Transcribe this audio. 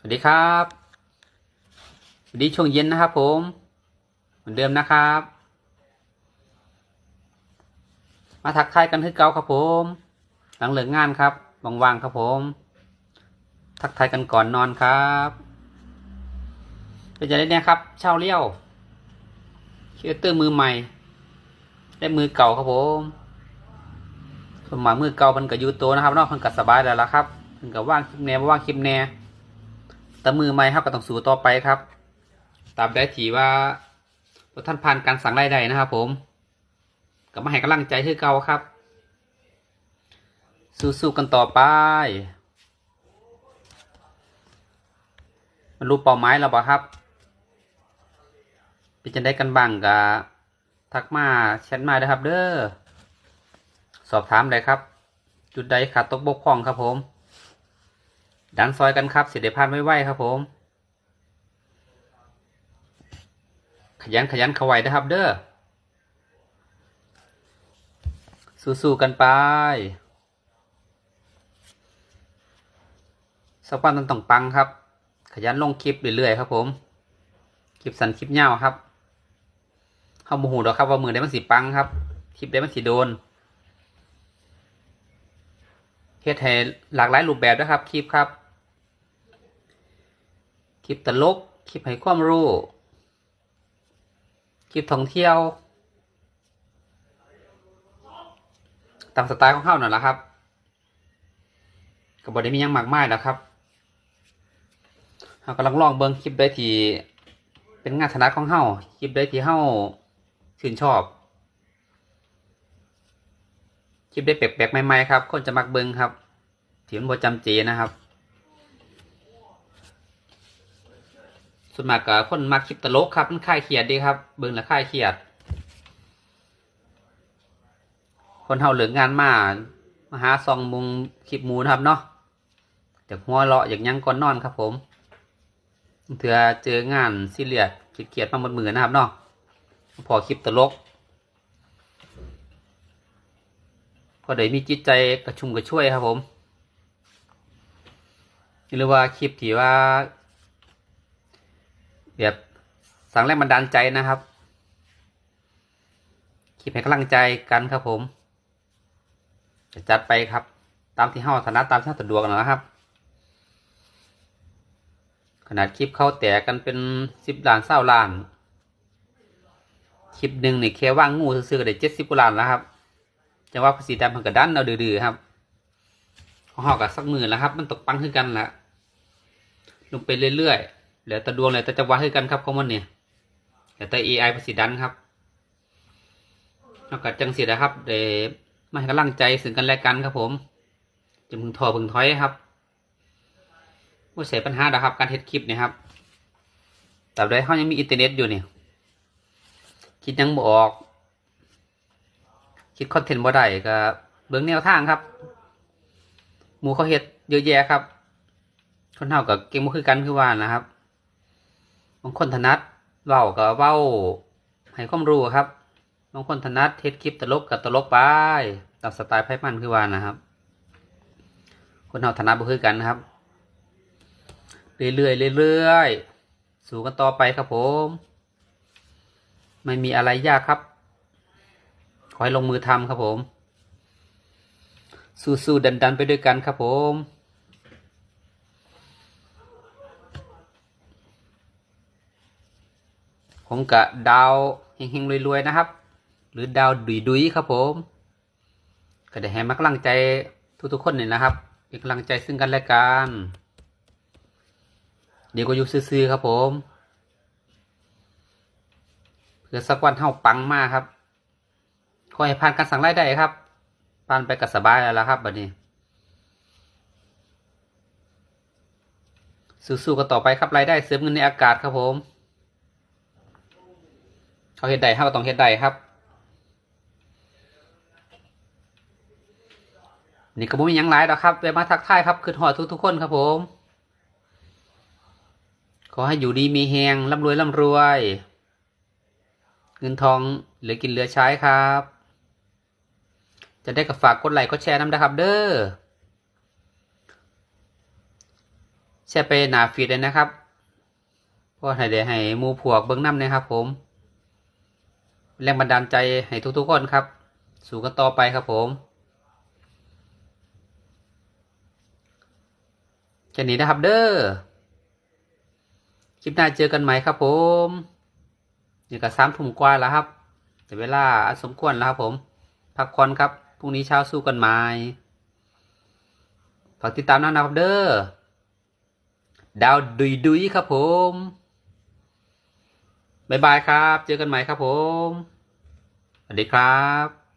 สวัสดีครับสวัสดีช่วงเย็นนะครับผม เหมือนเดิมนะครับ มาทักทายกันที่เก่าครับผม หลังเลิกงานครับว่างๆครับผม ทักทายกันก่อนนอนครับเป็นจะได้เนี่ยครับ เช่าเลี้ยวเคิวเตอร์มือใหม่ ได้มือเก่าครับผมสมมายมือเก่ามันก็อยู่ตัวนะครับนอกมันก็สบายแล้วละครับมันก็ว่างคลิปแน่ว่างคลิปแน่ แต่มือใหม่ครับก็ต้องสู้ต่อไปครับตามได้ทีว่าท่านผ่านการสั่งรายได้นะครับ ผมก็มาให้กำลังใจคือเก่าครับ สู้ๆกันต่อไป มันรู้เป้าหมายแล้วบ่ครับเป็นจะได้กันบ้างกะทักมาแชทมาเด้อครับ เด้อสอบถามได้ครับ จุดใดขาดตกบกพร่องครับผม ดันซอยกันครับเสียเดพานไว้ไหวครับผม ขยันขยันเข้าไว้นะครับ เด้อสู้ๆกันไปสักวันมันต้องปังครับ ขยันลงคลิปเรื่อยๆครับผม คลิปสั้นคลิปยาวครับเข้าโมโหดอกครับว่ามือได้มันสีปังครับ คลิปได้มันสีโดน เฮ็ดให้หลากหลายรูปแบบนะครับคลิปครับ คลิปตลก คลิปให้ความรู้ คลิปท่องเที่ยว ตามสไตล์ของเขานั่นแหละครับก็บอได้มียังมากมายแล้วครับเรากำลังลองเบิ้งคลิปได้ที่เป็นงานถนัดของเฮาคลิปได้ที่เฮาชื่นชอบ ค ลิปได้แปลกๆใหม่ๆครับ คนจะมักเบิ้งครับที่มันบ่จำเจนะครับส่วนมากก็คนมักคลิปตลกครับมันคลายเครียดดีครับ เบิ่งแล้วคลายเครียด คนเฮาเหลืองงานมามาหาซองมุงคลิปมูนะครับเนาะจากหัวเราะอย่างยังก่อนนอนครับ ผมเถื่อเจองานซีเรียสเครียดมาหมดมือนะครับเนาะพอคลิปตลก พอได้มีจิตใจกระชุ่มกระชวยครับผม หรือว่าคลิปที่ว่า แบบสั่งแรงบันดาลใจนะครับ คลิปให้กำลังใจกันครับผม จะจัดไปครับ ตามที่เฮาถนัดตามที่าสะดวกนะครับ ขนาดคลิปเข้าแตกกันเป็นสิบล้านเศร้าล้าน คลิปหนึ่งนี่แค่ว่างงูซื้อๆก็ได้เจ็ดสิบกว่าล้านแล้วครับ จะว่าภาษีดำมันก็ดันเอาดื้อๆครับของเฮากับสักหมื่นแล้วครับ มันตกปังขึ้นกันละลงไปเรื่อยๆแล้วแต่ดวงแล้วแต่จังหวะขึ้นกันครับของมันเนี่ยแล้วแต่ AI ภาษีดันครับแล้วก็จังสินะครับเดมาให้กำลังใจซึ่งกันและกันครับผมจะพึงทอพึงถอยครับว่าเสียปัญหาดอกครับ การเฮ็ดคลิปเนี่ยครับแต่โดยเขายังมีอินเทอร์เน็ตอยู่เนี่ยคิดยังบอก คิดคอนเทนต์บ่ได้ก็เบื้องแนวทางครับ หมูเขาเฮ็ดเยอะแยะครับ คนเฮากับเก่งบ่คือกันคือว่านะครับบางคนถนัดเว้าก็เว้าให้ความรู้ครับบางคนถนัดเทศคลิปตลกกับตลกไปตามสไตล์ไพ่มันคือว่านะครับ คนเราถนัดบ่คือกันนะครับ เรื่อยๆเรื่อยๆ สู่กันต่อไปครับผม ไม่มีอะไรยากครับ ขอให้ลงมือทำครับผม สู้ๆดัน ๆ ไปด้วยกันครับผม ผมกะดาวเฮงๆรวยๆนะครับ หรือดาวดุยดุยๆครับผม ก็ได้ให้มากำลังใจทุกๆคนเนี่ยนะครับเป็นกำลังใจซึ่งกันและกันเดี๋ยวก็อยู่ซื่อๆครับผมเพื่อสักวันเท่าปังมากครับ ขอให้ผ่านการสั่งรายได้ครับผ่านไปก็สบายแล้วละครับบัดนี้ สู้ๆกันต่อไปครับรายได้เสริมเงินในอากาศครับผมเขาเฮ็ดได้เขาก็ต้องเฮ็ดได้ครับ นี่ก็บ่มียังหลายดอกครับแวะมาทักทายครับคือหอดทุกๆคนครับผม ขอให้อยู่ดีมีแหงร่ำรวยร่ำรวย เงินทองเหลือกินเหลือใช้ครับ จะได้กับฝากกดไลค์กดแชร์น้ำนะครับ เด้อแชร์ไปหนาฟีดเลยนะครับเพราะให้ได้ให้มูพวกเบิ้งน้ำนะครับ ผม แรงบันดาลใจให้ทุกๆคนครับ สู่กันต่อไปครับผมแค่นี้นะครับเด้อคลิปหน้าเจอกันใหม่ครับ ผมนี่ก็สามทุ่มกว่าแล้วครับ แต่เวลาอสมควรแล้วครับผม พักผ่อนครับ พรุ่งนี้เช้าสู้กันใหม่ฝากติดตามน้านะครับเด้อดาวดุยดุยครับผมบ๊ายบายครับ เจอกันใหม่ครับผมสวัสดีครับ